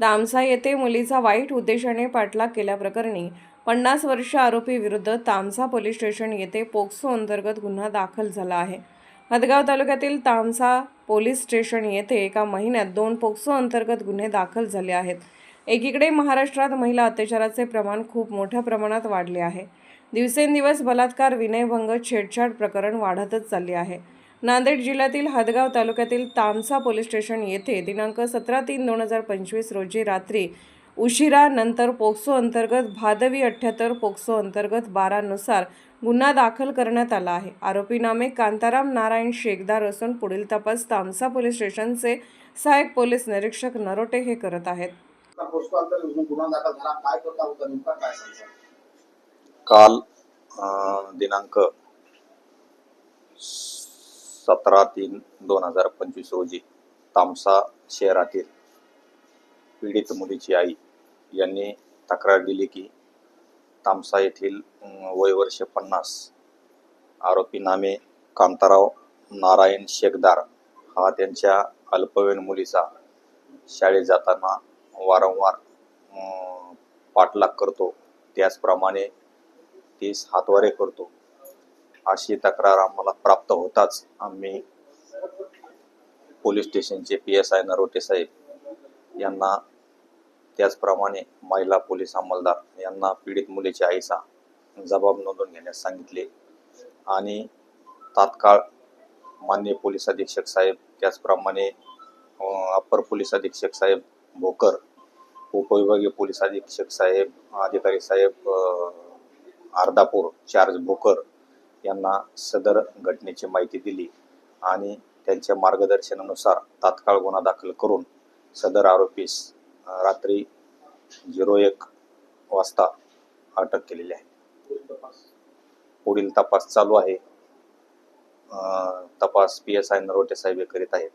तामसा येथे मुलीचा वाईट उद्देशाने पाठलाग केल्याप्रकरणी पन्नास वर्ष आरोपी विरुद्ध तामसा पोलीस स्टेशन येथे पोक्सो अंतर्गत गुन्हा दाखल झाला आहे. हदगाव तालुक्यातील तामसा पोलीस स्टेशन येथे एका महिन्यात दोन पोक्सो अंतर्गत गुन्हे दाखल झाले आहेत. एकीकडे महाराष्ट्रात महिला अत्याचाराचे प्रमाण खूप मोठ्या प्रमाणात वाढले आहे. दिवसेंदिवस बलात्कार विनयभंग छेडछाड प्रकरण वाढतच चालले आहे. नांदेड जिल्ह्यातील हदगाव तालुक्यातील तामसा पोलीस स्टेशन येथे दिनांक सतरा तीन दोन हजार पंचवीस रोजी रात्री उशिरा नंतर पोक्सो अंतर्गत भादवी अठ्ठ्याहत्तर पोक्सो अंतर्गत बारानुसार गुन्हा दाखल करण्यात आला आहे. आरोपी नामे कांताराम नारायण शेखदार असून पुढील तपास तामसा पोलीस स्टेशनचे सहाय्यक पोलीस निरीक्षक नरोटे हे करत आहेत. पोस्टो अंतर्गत गुन्हा दाखल झाला काय करता होता नेमका काय सांगता काल अं, दिनांक सतरा तीन दोन हजार पंचवीस रोजी तामसा शहरातील पीडित मुलीची आई यांनी तक्रार दिली की तामसा येथील वयवर्ष पन्नास आरोपी नामे कांताराव नारायण शेखदार हा त्यांच्या अल्पवयीन मुलीचा शाळेत जाताना वारंवार पाठलाग करतो. त्याचप्रमाणे तीस हातवारे करतो. अशी तक्रार आम्हाला प्राप्त होताच. आम्ही पोलीस स्टेशनचे पी एस आय नरोटे साहेब यांना त्याचप्रमाणे महिला पोलीस अंमलदार यांना पीडित मुलीच्या आईचा जबाब नोंदवून घेण्यास सांगितले. आणि तात्काळ मान्य पोलीस अधीक्षक साहेब त्याचप्रमाणे अप्पर पोलीस अधीक्षक साहेब भोकर उपविभागीय पोलीस अधीक्षक साहेब अधिकारी साहेब अर्धापूर चार्ज भोकर यांना सदर घटनेची माहिती दिली आणि त्यांच्या मार्गदर्शनानुसार तात्काळ गुन्हा दाखल करून सदर आरोपीस रात्री झिरो एक वाजता अटक केलेली आहे. पुढील तपास चालू आहे. तपास पी एस आय नरोटे साहेब हे करीत आहेत.